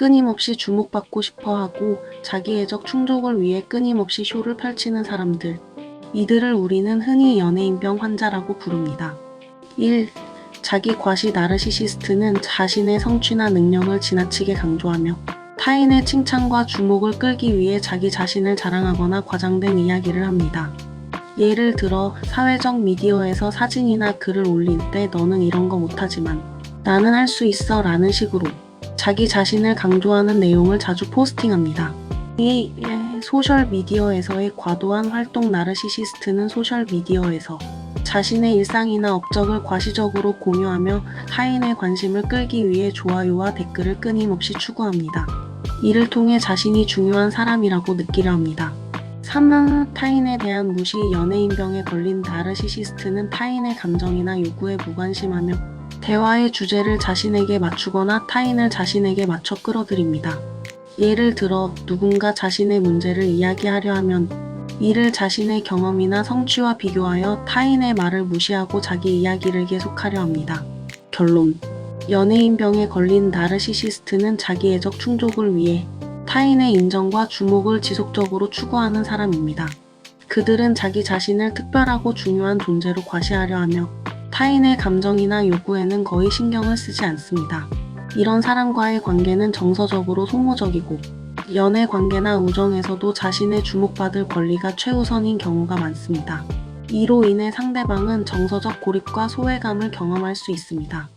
끊임없이 주목받고 싶어 하고 자기애적 충족을 위해 끊임없이 쇼를 펼치는 사람들. 이들을 우리는 흔히 연예인병 환자라고 부릅니다. 1. 자기 과시 나르시시스트는 자신의 성취나 능력을 지나치게 강조하며 타인의 칭찬과 주목을 끌기 위해 자기 자신을 자랑하거나 과장된 이야기를 합니다. 예를 들어 사회적 미디어에서 사진이나 글을 올릴 때 너는 이런 거 못하지만 나는 할 수 있어 라는 식으로 자기 자신을 강조하는 내용을 자주 포스팅합니다. 이 소셜 미디어에서의 과도한 활동 나르시시스트는 소셜 미디어에서 자신의 일상이나 업적을 과시적으로 공유하며 타인의 관심을 끌기 위해 좋아요와 댓글을 끊임없이 추구합니다. 이를 통해 자신이 중요한 사람이라고 느끼려 합니다. 3. 타인에 대한 무시 연예인병에 걸린 나르시시스트는 타인의 감정이나 요구에 무관심하며 대화의 주제를 자신에게 맞추거나 타인을 자신에게 맞춰 끌어들입니다. 예를 들어 누군가 자신의 문제를 이야기하려 하면 이를 자신의 경험이나 성취와 비교하여 타인의 말을 무시하고 자기 이야기를 계속하려 합니다. 결론. 연예인병에 걸린 나르시시스트는 자기애적 충족을 위해 타인의 인정과 주목을 지속적으로 추구하는 사람입니다. 그들은 자기 자신을 특별하고 중요한 존재로 과시하려 하며 타인의 감정이나 요구에는 거의 신경을 쓰지 않습니다. 이런 사람과의 관계는 정서적으로 소모적이고 연애 관계나 우정에서도 자신의 주목받을 권리가 최우선인 경우가 많습니다. 이로 인해 상대방은 정서적 고립과 소외감을 경험할 수 있습니다.